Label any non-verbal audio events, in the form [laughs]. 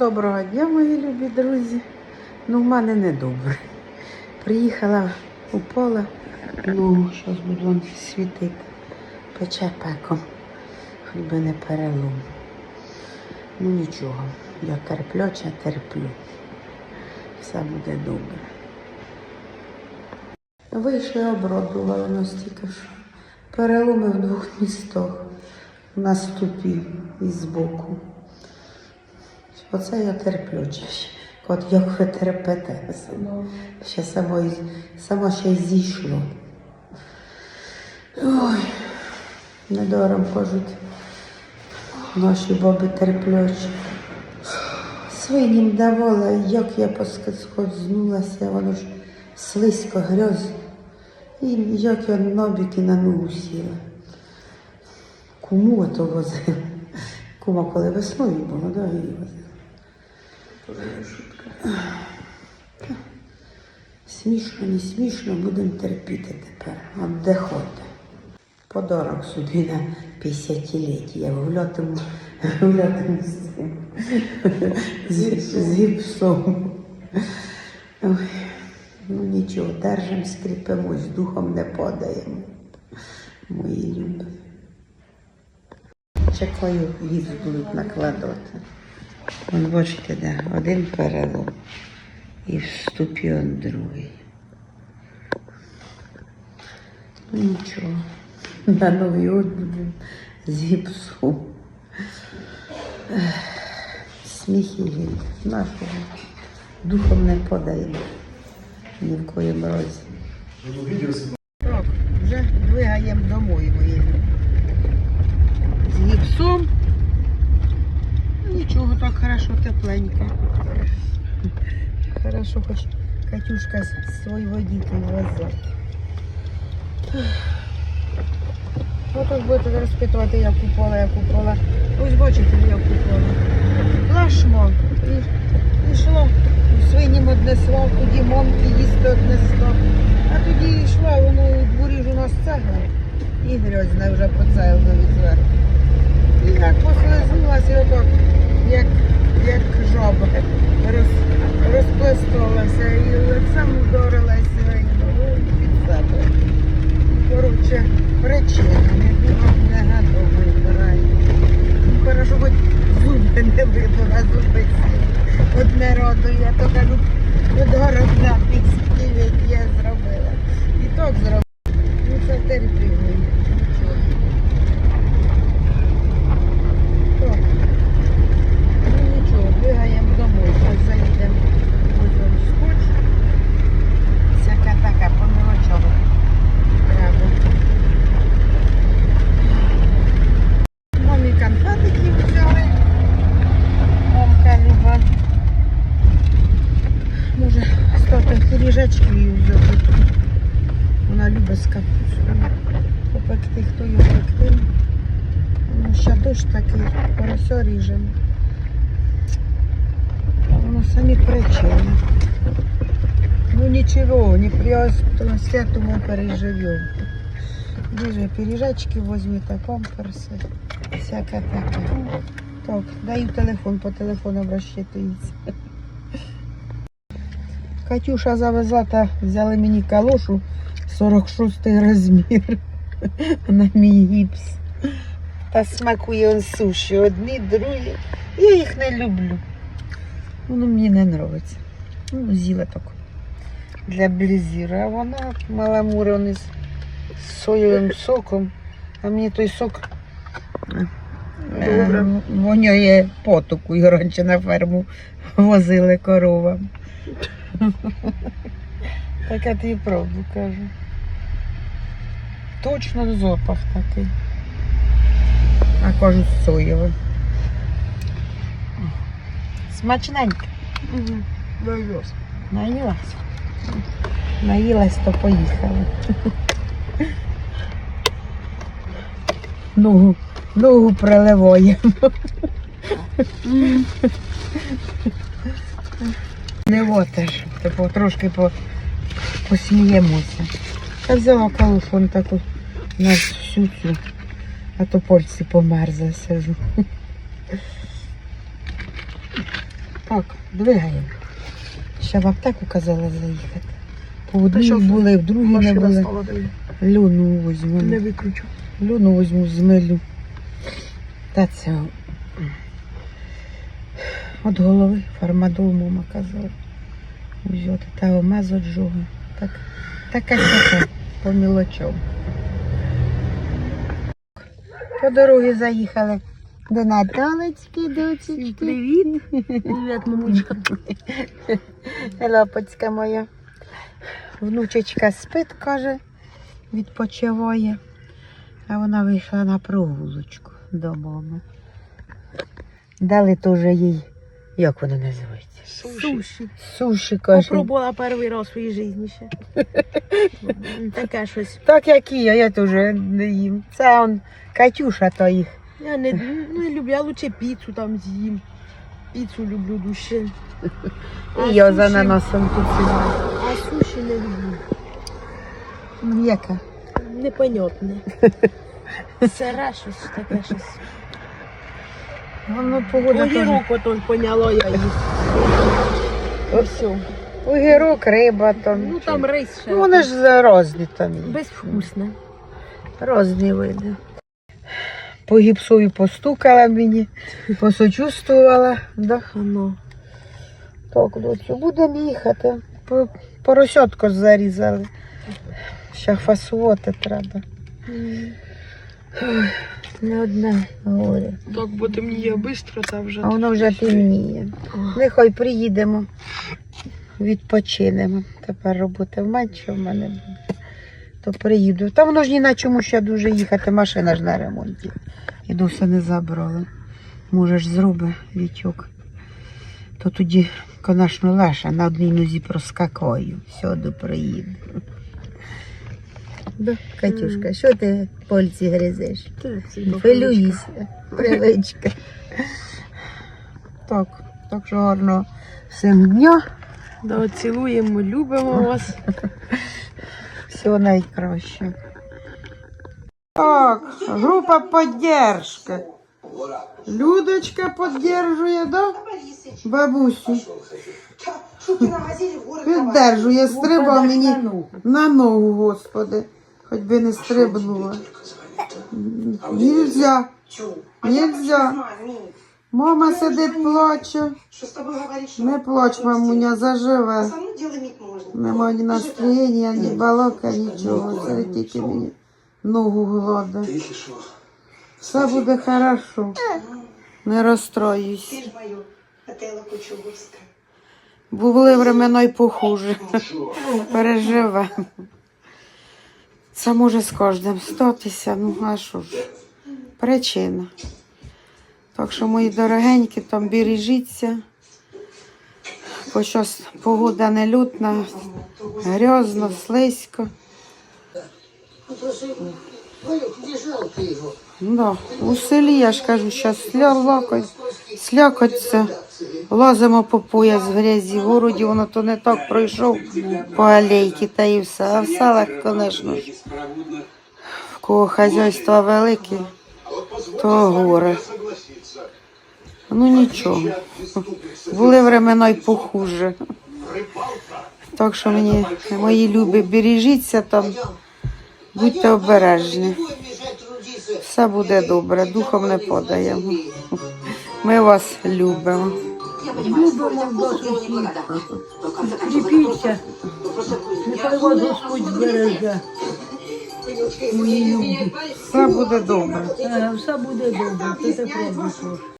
Доброго дня, мої любі друзі. Ну, в мене не добре. Приїхала у поле, ну, щось буду вам світити. Пече пеком, хоч би не перелом. Ну нічого, я терпляча, терплю. Все буде добре. Вийшли обробували нас тільки що. Переломи в двох містах на ступі і збоку. Оце я терплю. чи. От як ви терпите. Ще само, само ще й зійшло. Ой, недаром кажуть. Наші баби терплячі. Свинім давала, як я поскользнулася, воно ж слизько грязь. І як я набіки на ногу сіла. Кому ото возив? Кума, коли весною було, да, її Смішно, не смішно, будемо терпіти тепер. От де ходите. Подарок собі на 50-ліття. Гулятиму, гулятиму з гіпсом. Ну нічого, держимо, скріпимось, духом не падаємо. Мої любі. Чекаю, ліс будуть накладати. Вон бачите, де один перелом і в другий. Ну нічого. На новий год будемо з гіпсом. Сміх і. Духом не подаємо. Ні в коїм разі. Так, вже двигаємо домой, мої любі. З гіпсом. Ну, Нічого, так хорошо, тепленько. Хорошо, хоч Катюшка с- свой водитель везе. Отож будете розпитувати, як купила, як купила. Ось бачите, як купила. Лашмо. І, йшло. Свинім однесла, тоді момки їсти однесла. А тоді йшла, воно у дворі ж у нас цегла. І грязне вже по цеглові зверху. І як послизнулася, отак, як, як жаба, роз, розплескалася і лицем вдарилася і ногою під себе. Коротше, причина, не було не готова вибирає. Хорошо, хоч зуби не вибила, зуби ці. Одне радує, то кажу, подарок на піксівець я зробила. І так зробила. Ну це терпіли. Нічого. Так. Ну нічого, бігаємо домой, ось заїдемо в озеро скотч. Всяка така по мелочам треба. Мамі конфетики взяли. Мамка люба. Може, стати пиріжечки її взяти. Капустою. Попекти, хто її пекти. Ну, ще дощ такий, порося ріжемо. Воно самі причини. Ну нічого, не приостро мы переживем. Ближе пиріжечки возьмите, памперси, всяке таке. Так, даю телефон, по телефону розчитується. Катюша завезла та взяли мені калошу 46 розмір [laughs] на мій гіпс. Та смакує он суші. Одні, другі. Я їх не люблю. Воно мені не подобається. Ну, з'їла так. Для блізіра. А вона маламурони з соєвим соком. А мені той сок Добре. е, воняє потоку. І раніше на ферму возили коровам. [laughs] Так я тобі правду кажу. Точно запах такий. А кажуть соєвий. Смачненько. Довез. Наїлась. Наїлась, то поїхали. Ногу, ногу приливаємо. Не вотиш, типу трошки по, посміємося. Та взяла калуфон таку на всю цю, а то пальці померзли сижу. Так, двигаємо. Ще в аптеку казала заїхати. По одній були, в другій не були. Люну візьму. Не виключу. Люну візьму змилю. Та це. От голови фармадол, мама казала. Взяти та омаз от жога. Так, таке по мілочам. По дорозі заїхали до Наталечки, дочечки. Привіт. Привіт, мамочка. Лапочка моя. Внучечка спить, каже, відпочиває. А вона вийшла на прогулочку до мами. Дали теж їй, як вона називається? Суші. Суші, каже. Попробувала перший раз в своїй житті ще. [laughs] Таке щось. Так як і я, я теж не їм. Це он Катюша то їх. Я не, ну, не люблю, я лучше піцу там з'їм. Піцу люблю. А І я за суші? наносом тут сиділа. А суші не люблю. Ну, яка? Непонятне. [laughs] Сире щось таке щось. Воно погода теж. Огірок ото поняло я їх. Все. Огірок, риба там. Ну там рис ще. Ну, вони ж різні там. є. безвкусне. Різні види. По гіпсові постукала мені, посочувствувала. Да? Воно. Так, доцю, будемо їхати. По- Поросятку зарізали. Ще фасувати треба. Не одне горе. Так, бо темніє швидко, та вже. А воно вже темніє. Нехай приїдемо, відпочинемо. Тепер роботи менше в мене буде. То приїду. Та воно ж ні на чому ще дуже їхати, машина ж на ремонті. І досі не забрала. Може ж зроби вітьок. То тоді, звісно, леша на одній нозі проскакую. Сюди приїду. Да, Катюшка, що ти пальці гризеш? Хвилююся. Привичка. [laughs] Так, так що гарно всім дня. Да, цілуємо, любимо вас. [laughs] Всього найкраще. Так, група поддержки. Людочка поддержує, да? Бабусю. Піддержує, стрибав мені на ногу, господи. Хоч би не стрибнула. Нельзя. Нельзя. Мама сидить, плаче. Что с тобой говоришь? Не плач, мамуня, заживе. Нема ні настроєння, ні балака, нічого. Це тільки мені ногу гладить. Все буде хорошо. Не розстроюсь. Були времена й похуже. Переживе. Це може з кожним статися, ну а що ж? Причина. Так що, мої дорогенькі, там бережіться. Бо щось погода нелютна, грязно, слизько. Ну, Да. У селі, я ж кажу, зараз слякоть, слякоться. Лазимо по пояс в грязі, в городі воно то не так пройшов по алейки та і все. А в селах, звісно в кого хазяйства велике, то горе. Ну нічого. Були времена й похуже. Так що мені, мої любі, бережіться там, будьте обережні. Все буде добре, духом не подаємо. Ми вас любимо. Любимо сім'ю. Кріпіться. Нехай вас Господь люди. Все буде добре. Е, Все буде добре. Це правда.